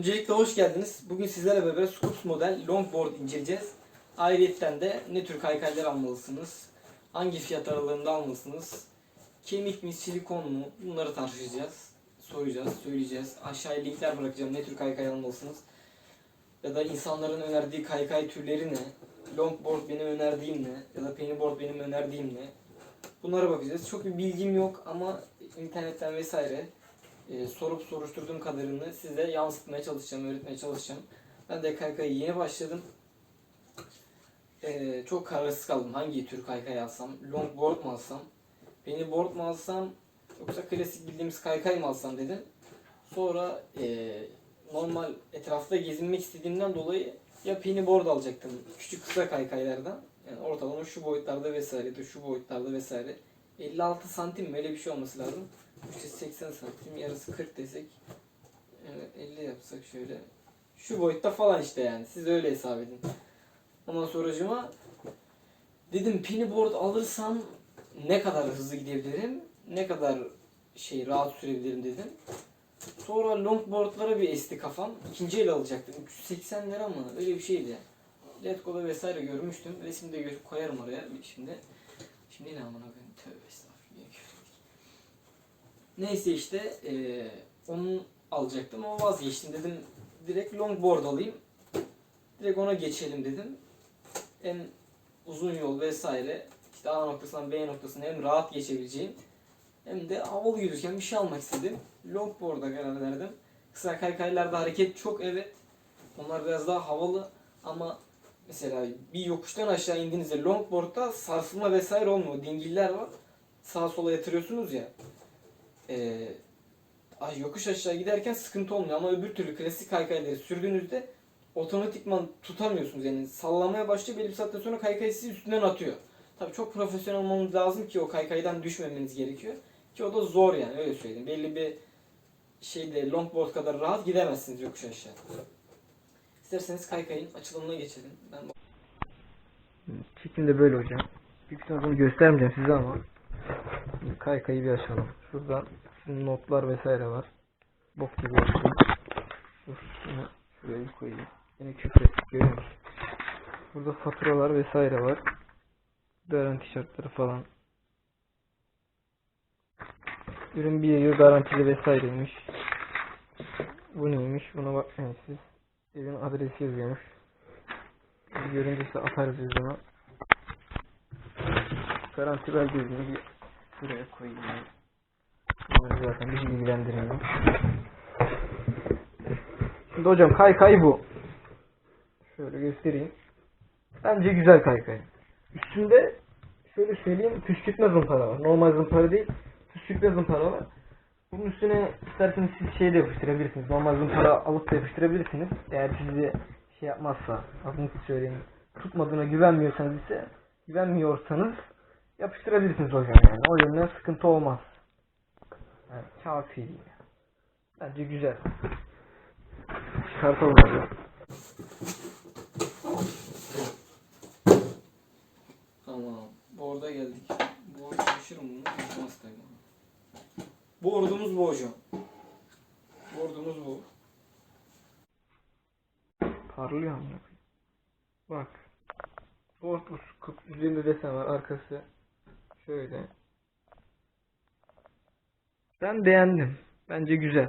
Öncelikle hoş geldiniz. Bugün sizlerle beraber Scoops model longboard inceleyeceğiz. Ayrıyeten de ne tür kaykaylar almalısınız? Hangi fiyat aralığında almalısınız? Kemik mi, silikon mu? Bunları tartışacağız. Soracağız, söyleyeceğiz. Aşağıya linkler bırakacağım. Ne tür kaykay almalısınız? Ya da insanların önerdiği kaykay türleri ne? Longboard benim önerdiğim ne? Ya da pennyboard benim önerdiğim ne? Bunlara bakacağız. Çok bir bilgim yok ama internetten vesaire e, sorup soruşturduğum kadarını size yansıtmaya çalışacağım, öğretmeye çalışacağım. Ben de kaykaya yeni başladım. E, çok kararsız kaldım. Hangi tür kaykay alsam? Longboard mu alsam? Pennyboard mu alsam? Yoksa klasik bildiğimiz kaykay mı alsam dedim. Sonra e, normal etrafta gezinmek istediğimden dolayı ya pennyboard alacaktım. Küçük kısa kaykaylardan. Yani ortalama şu boyutlarda vesaire de şu boyutlarda vesaire. 56 santim mi öyle bir şey olması lazım. İşte 80 santim yarısı 40 desek. Evet 50 yapsak şöyle. Şu boyutta falan işte yani. Siz öyle hesap edin. Ondan sonracıma dedim pennyboard alırsam ne kadar hızlı gidebilirim? Ne kadar şey rahat sürebilirim dedim. Sonra longboardlara bir esti kafam. İkinci el alacaktım. 380 lira mı? Öyle bir şeydi. Letgo'da vesaire görmüştüm. Resimde gö- koyarım oraya şimdi. Şimdi ne amına? Tövbe. Neyse işte eee onu alacaktım ama vazgeçtim dedim. Direkt longboard alayım. Direkt ona geçelim dedim. Hem uzun yol vesaire işte A noktasından B noktasına hem rahat geçebileceğim hem de havalı yürürken bir şey almak istedim. Longboard'a karar verdim. Kısa kaykaylarda hareket çok evet. Onlar biraz daha havalı ama mesela bir yokuştan aşağı indiğinizde longboard'da sarsılma vesaire olmuyor. Dingiller var. Sağa sola yatırıyorsunuz ya. Ee, yokuş aşağı giderken sıkıntı olmuyor ama öbür türlü klasik kaykayları sürdüğünüzde otomatikman tutamıyorsunuz yani sallamaya başlıyor belli bir saatten sonra kaykay sizi üstünden atıyor. Tabii çok profesyonel olmanız lazım ki o kaykaydan düşmemeniz gerekiyor. Ki o da zor yani öyle söyleyeyim. Belli bir şeyde longboard kadar rahat gidemezsiniz yokuş aşağı. İsterseniz kaykayın açılımına geçelim. Ben Çekim de böyle hocam. Büyük ihtimalle göstermeyeceğim size ama. Kaykayı bir açalım. Şuradan notlar vesaire var. Bok gibi. Dur şunu şuraya bir koyayım. Yine küfret görüyor musun? Burada faturalar vesaire var. Garanti şartları falan. Ürün bir yıl garantili vesaireymiş. Bu neymiş? Buna bakmayın siz. Evin adresi yazıyormuş. Size atarız biz bunu. Garanti belgesini bir şuraya koyayım. Bunları zaten bizi ilgilendirmiyor. Şimdi hocam kaykay bu. Şöyle göstereyim. Bence güzel kaykay. Üstünde şöyle söyleyeyim püskürtme zımpara var. Normal zımpara değil. Püskürtme zımpara var. Bunun üstüne isterseniz siz şey de yapıştırabilirsiniz. Normal zımpara alıp da yapıştırabilirsiniz. Eğer sizi şey yapmazsa, adını söyleyeyim, tutmadığına güvenmiyorsanız ise, güvenmiyorsanız yapıştırabilirsiniz hocam yani. O yönden sıkıntı olmaz. Yani kafi. Bence güzel. Çıkartalım hocam. Tamam. Board'a geldik. Board çalışır mı bunu? Çalışmaz tabii. Board'umuz bu hocam. Board'umuz bu. Parlıyor mu? Bak. Bu. Kı- Üzerinde desen var. Arkası şöyle. Ben beğendim. Bence güzel.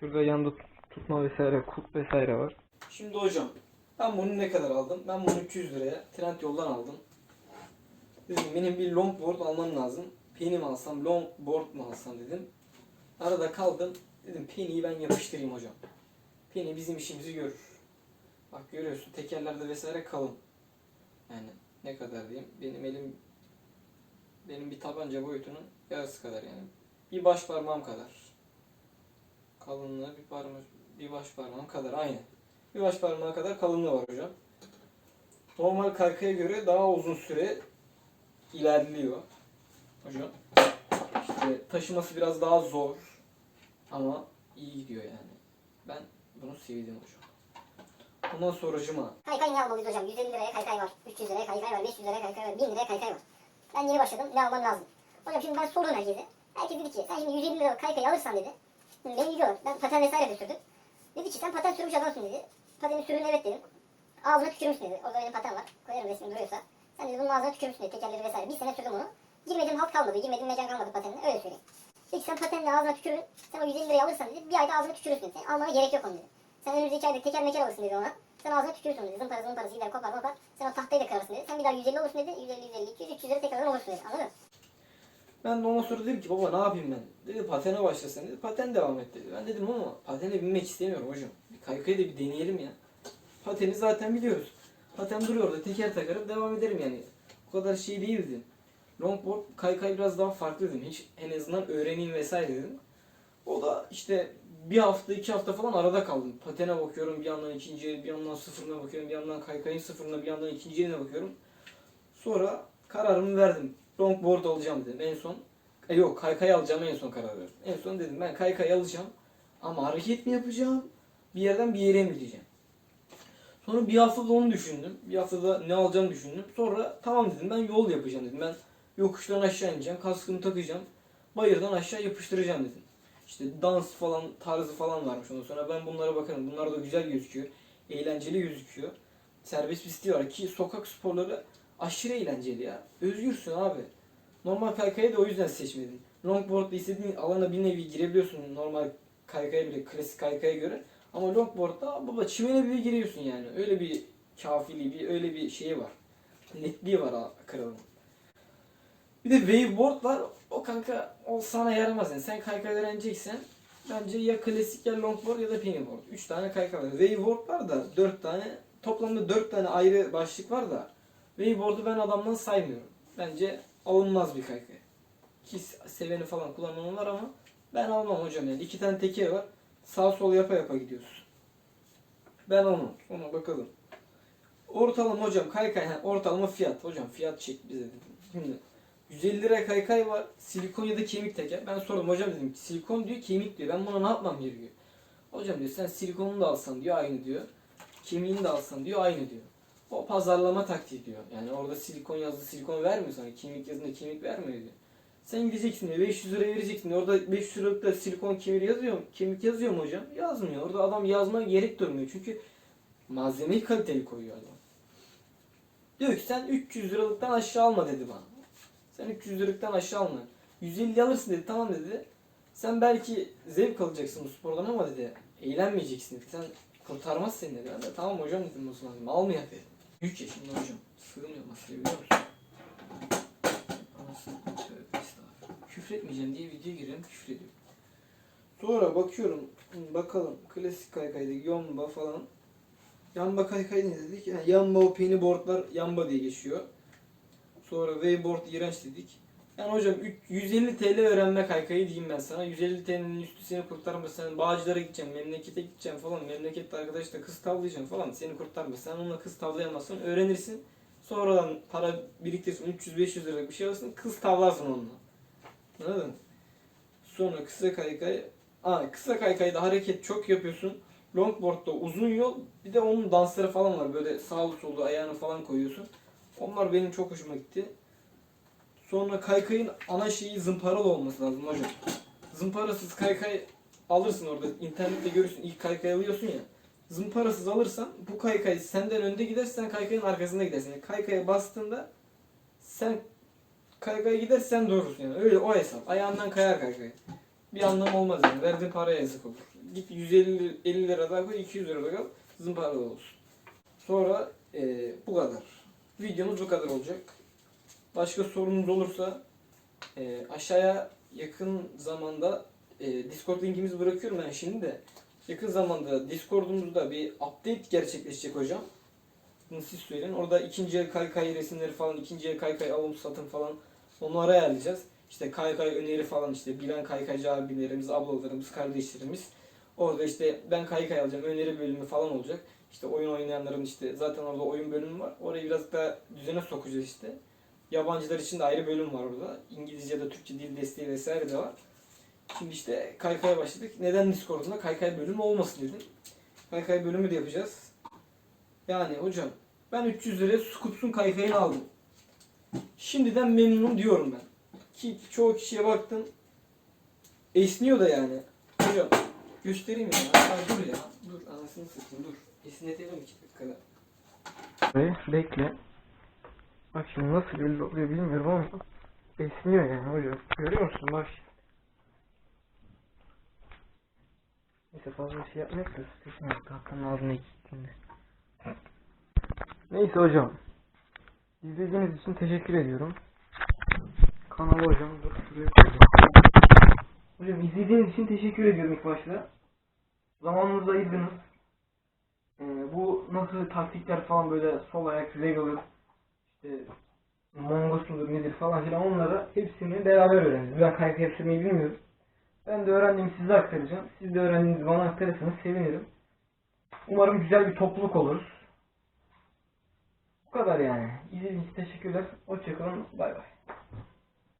Şurada tut- tutma vesaire, kulp vesaire var. Şimdi hocam ben bunu ne kadar aldım? Ben bunu 300 liraya Trend yoldan aldım. Dedim benim bir longboard almam lazım. Penny mi alsam, longboard mu alsam dedim. Arada kaldım. Dedim Penny'yi ben yapıştırayım hocam. Penny bizim işimizi görür. Bak görüyorsun tekerlerde vesaire kalın. Yani ne kadar diyeyim? Benim elim benim bir tabanca boyutunun yarısı kadar yani. Bir baş parmağım kadar. Kalınlığı bir parmak bir baş parmağım kadar aynı. Bir baş parmağı kadar kalınlığı var hocam. Normal kaykaya göre daha uzun süre ilerliyor hocam. İşte taşıması biraz daha zor ama iyi gidiyor yani. Ben bunu sevdim hocam. Ondan sonracıma Kaykay ne almalıyız hocam? 150 liraya kaykay var. 300 liraya kaykay var. 500 liraya kaykay var. 1000 liraya kaykay var. Ben yeni başladım. Ne almam lazım? Hocam şimdi ben sordum herkese. Herkes dedi ki sen şimdi 150 lira kaykay alırsan dedi. Beni gidiyor. Ben paten vesaire de sürdüm. Dedi ki sen paten sürmüş adamsın dedi. Patenin sürün evet dedim. Ağzına tükürmüşsün dedi. Orada benim paten var. Koyarım resmini duruyorsa. Sen dedi bunun ağzına tükürmüşsün dedi. Tekerleri vesaire. Bir sene sürdüm onu. Girmediğim halt kalmadı. Girmediğim mekan kalmadı patenle. Öyle söyleyeyim. Dedi sen patenle ağzına tükürün. Sen o 150 lirayı alırsan dedi. Bir ayda ağzına tükürürsün. Senin almana gerek yok onu dedi. Sen önümüzdeki ayda teker meker alırsın dedi ona. Sen ağzına tükürürsün dedi. Zımpara zımparası gider kopar kopar. Sen o tahtayı da kırarsın dedi. Sen bir daha 150 olursun dedi. 150, 150, 200, 300 lira tekrardan olursun dedi. Anladın mı? Ben de ondan sonra dedim ki baba ne yapayım ben? Dedi patene başlasın dedi. Paten devam et dedi. Ben dedim ama patene binmek istemiyorum hocam. Bir kaykayı da bir deneyelim ya. Pateni zaten biliyoruz. Paten duruyor orada teker takarım devam ederim yani. O kadar şey değildi. Longboard kaykay biraz daha farklı dedim. Hiç en azından öğreneyim vesaire dedim. O da işte bir hafta iki hafta falan arada kaldım. Patene bakıyorum bir yandan ikinciye bir yandan sıfırına bakıyorum bir yandan kaykayın sıfırına bir yandan ikinciye bakıyorum. Sonra kararımı verdim. Longboard alacağım dedim en son. E yok kaykay alacağım en son karar verdim. En son dedim ben kaykay alacağım ama hareket mi yapacağım? Bir yerden bir yere mi gideceğim? Sonra bir haftada onu düşündüm. Bir haftada ne alacağımı düşündüm. Sonra tamam dedim ben yol yapacağım dedim. Ben yokuştan aşağı ineceğim. Kaskımı takacağım. Bayırdan aşağı yapıştıracağım dedim. İşte dans falan tarzı falan varmış ondan sonra ben bunlara bakarım. Bunlar da güzel gözüküyor. Eğlenceli gözüküyor. Serbest pisti var ki sokak sporları aşırı eğlenceli ya. Özgürsün abi. Normal kaykayı da o yüzden seçmedim. Longboard'da istediğin alana bir nevi girebiliyorsun normal kaykaya bile klasik kaykaya göre. Ama longboard'da baba çimene bile giriyorsun yani. Öyle bir kafiliği, bir öyle bir şeyi var. Netliği var kralın. Bir de waveboard var. O kanka o sana yaramaz yani. Sen kaykay öğreneceksen bence ya klasik ya longboard ya da pennyboard. 3 tane kaykay var. Waveboard var da 4 tane toplamda 4 tane ayrı başlık var da Waveboard'u ben adamdan saymıyorum. Bence alınmaz bir kaykay. Ki seveni falan kullanan var ama ben almam hocam yani. iki tane teker var. Sağ sol yapa yapa gidiyorsun. Ben almam. Ona bakalım. Ortalama hocam kaykay. ha, ortalama fiyat. Hocam fiyat çek bize dedim. Şimdi 150 lira kaykay var. Silikon ya da kemik teker. Ben sordum hocam dedim. Silikon diyor kemik diyor. Ben buna ne yapmam gerekiyor? Hocam diyor sen silikonunu da alsan diyor aynı diyor. Kemiğini de alsan diyor aynı diyor. O pazarlama taktiği diyor. Yani orada silikon yazdı silikon vermiyor sana. Kemik yazında kemik vermiyor diyor. Sen gideceksin diyor 500 lira vereceksin. Orada 500 liralık da silikon kemik yazıyor mu? Kemik yazıyor mu hocam? Yazmıyor. Orada adam yazmaya gerek durmuyor. Çünkü malzemeyi kaliteli koyuyor adam. Diyor ki sen 300 liralıktan aşağı alma dedi bana. Sen 300 liralıktan aşağı alma. 150 alırsın dedi tamam dedi. Sen belki zevk alacaksın bu spordan ama dedi eğlenmeyeceksin dedi. Sen kurtarmaz seni dedi. Ben de tamam hocam dedim o zaman. Almayak dedim. 3 yaşında hocam. Sığmıyor masaya biliyor musun? Küfretmeyeceğim diye video giriyorum küfrediyorum. Sonra bakıyorum bakalım klasik kaykayda yamba falan. Yamba kaykay ne dedik? Yani yamba o penny boardlar yamba diye geçiyor. Sonra wayboard iğrenç dedik. Yani hocam üç- 150 TL öğrenme kaykayı diyeyim ben sana. 150 TL'nin üstü seni kurtarmaz. Sen Bağcılar'a gideceksin, memlekete gideceksin falan. Memlekette arkadaşla kız tavlayacaksın falan. Seni kurtarmaz. Sen onunla kız tavlayamazsın. Öğrenirsin. Sonradan para biriktirsin. 300-500 liralık bir şey alırsın. Kız tavlarsın onunla. Anladın? Sonra kısa kaykay. Aa, kısa kaykayda hareket çok yapıyorsun. Longboard'da uzun yol. Bir de onun dansları falan var. Böyle sağlı sollu ayağını falan koyuyorsun. Onlar benim çok hoşuma gitti. Sonra kaykayın ana şeyi zımparalı olması lazım hocam. Zımparasız kaykay alırsın orada. internette görürsün. İlk kaykay alıyorsun ya. Zımparasız alırsan bu kaykay senden önde gidersen kaykayın arkasında gidersin. Yani kaykaya bastığında sen kaykaya gider sen durursun yani. Öyle o hesap. Ayağından kayar kaykay. Bir anlamı olmaz yani. Verdiğin paraya yazık olur. Git 150 50 lira daha koy 200 lira da kal. Zımparalı olsun. Sonra eee, bu kadar. Videomuz bu kadar olacak. Başka sorunuz olursa e, aşağıya yakın zamanda e, Discord linkimizi bırakıyorum ben şimdi de. Yakın zamanda Discord'umuzda bir update gerçekleşecek hocam. Bunu siz söyleyin. Orada ikinci el kaykay resimleri falan, ikinci el kaykay alım satım falan onları ayarlayacağız. İşte kaykay öneri falan işte bilen kaykaycı abilerimiz, ablalarımız, kardeşlerimiz. Orada işte ben kaykay alacağım öneri bölümü falan olacak. İşte oyun oynayanların işte zaten orada oyun bölümü var. Orayı biraz daha düzene sokacağız işte. Yabancılar için de ayrı bölüm var orada. İngilizce da Türkçe dil desteği vesaire de var. Şimdi işte kaykaya başladık. Neden Discord'unda kaykay bölümü olmasın dedim. Kaykay bölümü de yapacağız. Yani hocam ben 300 liraya Scoops'un kaykayını aldım. Şimdiden memnunum diyorum ben. Ki çoğu kişiye baktım. Esniyor da yani. Hocam göstereyim ya. Ha, dur ya. Anasını satayım dur. Esnetelim iki dakikada. Ve bekle. Bak şimdi nasıl belli oluyor bilmiyorum ama esniyor yani hocam. Görüyor musun? Bak. Neyse fazla şey yapmak da sıkışmıyor. Tahtanın ağzına gittiğinde. Neyse hocam. İzlediğiniz için teşekkür ediyorum. Kanalı hocam dur şuraya koyacağım. Hocam izlediğiniz için teşekkür ediyorum ilk başta. Zamanınızı ayırdınız. Ee, bu nasıl taktikler falan böyle sol ayak regular işte mongos mudur nedir falan filan onları hepsini beraber öğrendiniz. Ben kaykı yaptırmayı bilmiyorum. Ben de öğrendiğimi size aktaracağım. Siz de öğrendiğinizi bana aktarırsanız sevinirim. Umarım güzel bir topluluk oluruz. Bu kadar yani. İzlediğiniz için teşekkürler. Hoşçakalın. Bay bay.